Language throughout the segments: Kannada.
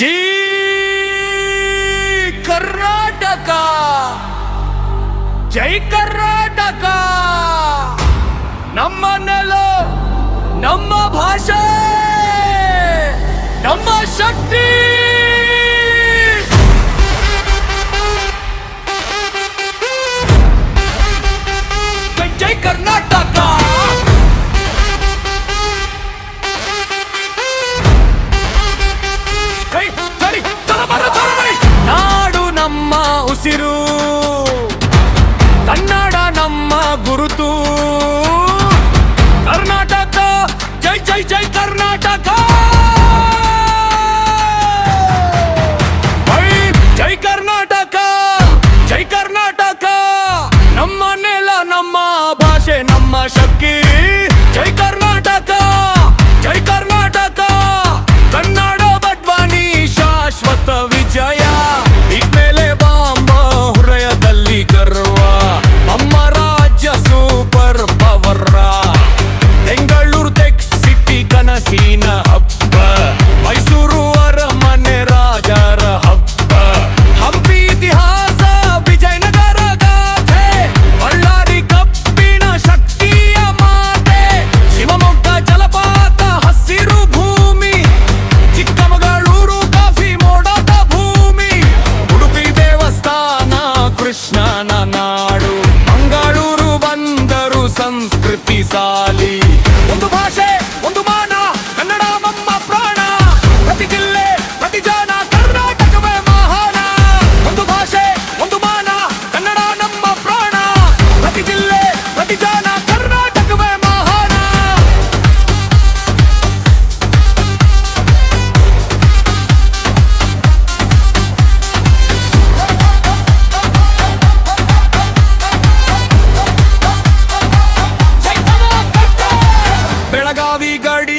ಟಿ ಕರ್ನಾಟಕ. ಜೈ ಕರ್ನಾಟಕ. ನಮ್ಮ ನೆಲು ನಮ್ಮ ಭಾಷೆ ನಮ್ಮ ಶಕ್ತಿ. ಉಸಿರು ಕನ್ನಡ ನಮ್ಮ ಗುರುತು. ಕರ್ನಾಟಕ ಜೈ ಜೈ ಜೈ ಕರ್ನಾಟಕ. ಸಂಸ್ಕೃತಿ ಸಾಲಿ. ಒಂದು ಭಾಷೆ ಒಂದು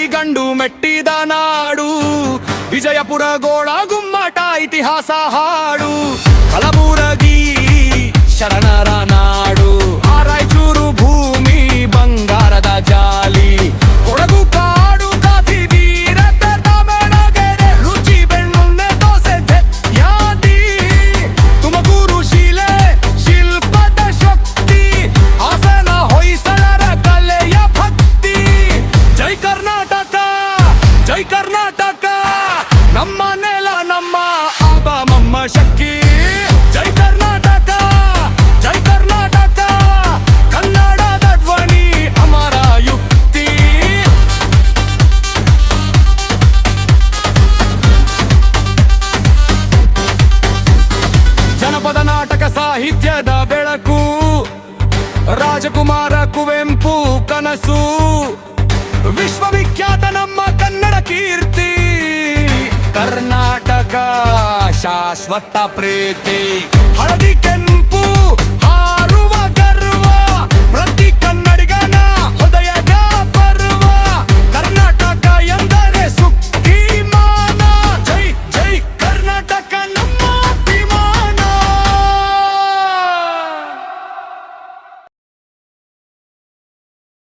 ಗಂಡು ಮೆಟ್ಟಿದ ನಾಡು. ವಿಜಯಪುರ ಗೋಳ ಗುಮ್ಮಟ ಇತಿಹಾಸ ಹಾಡು. ಕಲಬುರಗಿ ಶರಣರ ಸಾಹಿತ್ಯದ ಬೆಳಕು ರಾಜಕುಮಾರ ಕುವೆಂಪು ಕನಸು ವಿಶ್ವವಿಖ್ಯಾತ ನಮ್ಮ ಕನ್ನಡ ಕೀರ್ತಿ ಕರ್ನಾಟಕ ಶಾಶ್ವತ ಪ್ರೀತಿ ಹಳದಿ